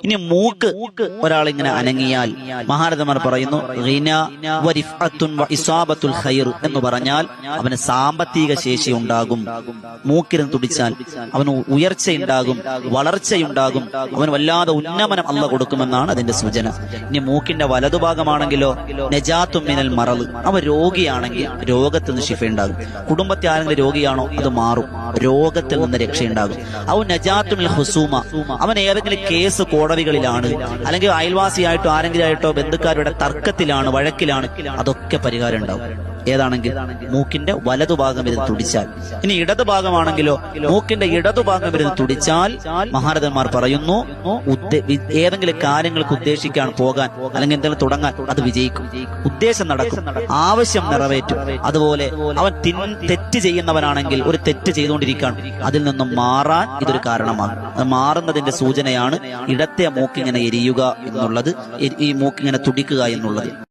ഇനി മൂക്ക് ഒരാൾ ഇങ്ങനെ അനങ്ങിയാൽ മഹാരഥന്മാർ പറയുന്നു "ഗിന വരിഫഅത്തുൻ വ ഇസാബത്തുൽ ഖൈർ എന്ന് പറഞ്ഞാൽ അവന് സാമ്പത്തിക ശേഷി ഉണ്ടാകും. മൂക്കിരുന്ന് തുടിച്ചാൽ അവന് ഉയർച്ചയുണ്ടാകും വളർച്ചയുണ്ടാകും അവന് വല്ലാതെ ഉന്നമനം അല്ല കൊടുക്കുമെന്നാണ് അതിന്റെ സൂചന. ഇനി മൂക്കിന്റെ വലതുഭാഗമാണെങ്കിലോ നജാത്തുമ്മിനൽ മറവ് അവൻ രോഗിയാണെങ്കിൽ രോഗത്തിൽ നിന്ന് ശിഫയുണ്ടാകും കുടുംബത്തെ ആരെങ്കിലും രോഗിയാണോ അത് മാറും. രോഗത്തിൽ നിന്ന് രക്ഷയുണ്ടാകും. അവൻ നജാത്തുമിൽ ഹുസൂമ അവൻ ഏതെങ്കിലും കേസ് കോടതികളിലാണ്. അല്ലെങ്കിൽ അയൽവാസിയായിട്ടോ ആരെങ്കിലും ആയിട്ടോ ബന്ധുക്കാരുടെ തർക്കത്തിലാണ് വഴക്കിലാണ്. അതൊക്കെ പരിഹാരം ഉണ്ടാവും ഏതാണെങ്കിൽ മൂക്കിന്റെ വലതുഭാഗം ഇരുന്ന് തുടിച്ചാൽ. ഇനി ഇടതുഭാഗമാണെങ്കിലോ മൂക്കിന്റെ ഇടതുഭാഗം ഇരുന്ന് തുടിച്ചാൽ മഹാരഥന്മാർ പറയുന്നു ഏതെങ്കിലും കാര്യങ്ങൾക്ക് ഉദ്ദേശിക്കാൻ പോകാൻ അല്ലെങ്കിൽ എന്തെങ്കിലും തുടങ്ങാൻ അത് വിജയിക്കും. ഉദ്ദേശം നടക്കും. ആവശ്യം നിറവേറ്റും. അതുപോലെ അവൻ തെറ്റ് ചെയ്യുന്നവനാണെങ്കിൽ ഒരു തെറ്റ് ചെയ്തുകൊണ്ടിരിക്കുകയാണ് അതിൽ നിന്നും മാറാൻ ഇതൊരു കാരണമാണ്. മാറുന്നതിന്റെ സൂചനയാണ് ഇടത്തെ മൂക്കിങ്ങനെ എരിയുക എന്നുള്ളത് ഈ മൂക്കിങ്ങനെ തുടിക്കുക എന്നുള്ളത്.